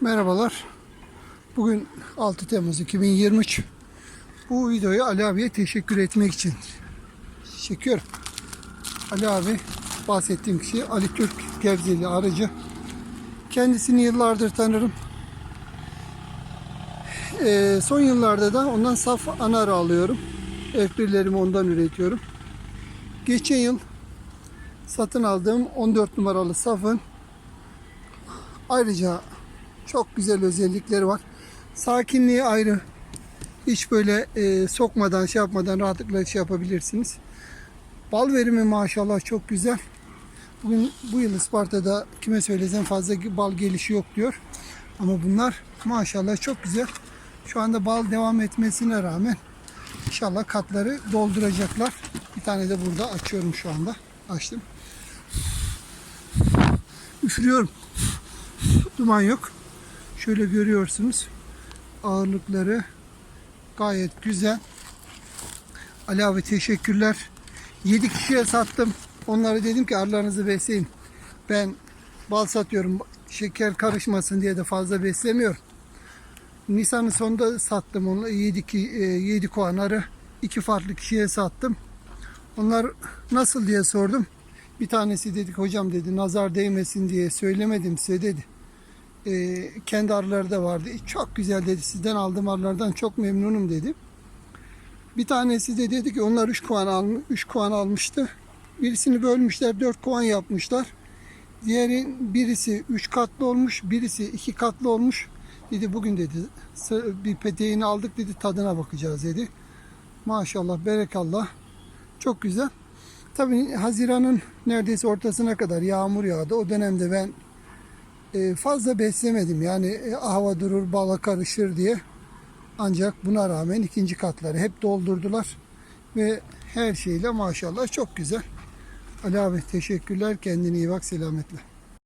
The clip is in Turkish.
Merhabalar. Bugün 6 Temmuz 2023. Bu videoyu Ali abiye teşekkür etmek için çekiyorum. Ali abi bahsettiğim kişi Ali Türk Gevzeli aracı. Kendisini yıllardır tanırım. Ee, son yıllarda da ondan saf anar alıyorum. F1'lerimi ondan üretiyorum. Geçen yıl satın aldığım 14 numaralı safın ayrıca çok güzel özellikleri var. Sakinliği ayrı. Hiç böyle e, sokmadan şey yapmadan rahatlıkla şey yapabilirsiniz. Bal verimi maşallah çok güzel. Bugün bu yıl Isparta'da kime söylesem fazla bal gelişi yok diyor. Ama bunlar maşallah çok güzel. Şu anda bal devam etmesine rağmen inşallah katları dolduracaklar. Bir tane de burada açıyorum şu anda. Açtım. Üfürüyorum. Duman yok. Şöyle görüyorsunuz. Ağırlıkları gayet güzel. Ali abi teşekkürler. 7 kişiye sattım. Onlara dedim ki arılarınızı besleyin. Ben bal satıyorum. Şeker karışmasın diye de fazla beslemiyorum. Nisan'ın sonunda sattım onu. 7, ki, 7 kovan arı. iki farklı kişiye sattım. Onlar nasıl diye sordum. Bir tanesi dedik hocam dedi nazar değmesin diye söylemedim size dedi. Ee, kendi arıları da vardı. "E, Çok güzel dedi sizden aldığım arılardan çok memnunum dedi. Bir tanesi de dedi ki onlar 3 kovan almış, 3 kovan almıştı. Birisini bölmüşler, 4 kovan yapmışlar. Diğeri birisi 3 katlı olmuş, birisi 2 katlı olmuş. Dedi bugün dedi bir peteğini aldık dedi tadına bakacağız dedi. Maşallah, berekallah. Çok güzel. Tabii Haziran'ın neredeyse ortasına kadar yağmur yağdı. O dönemde ben e, fazla beslemedim. Yani e, hava durur, bala karışır diye. Ancak buna rağmen ikinci katları hep doldurdular. Ve her şeyle maşallah çok güzel. Ali abi teşekkürler. Kendine iyi bak. Selametle.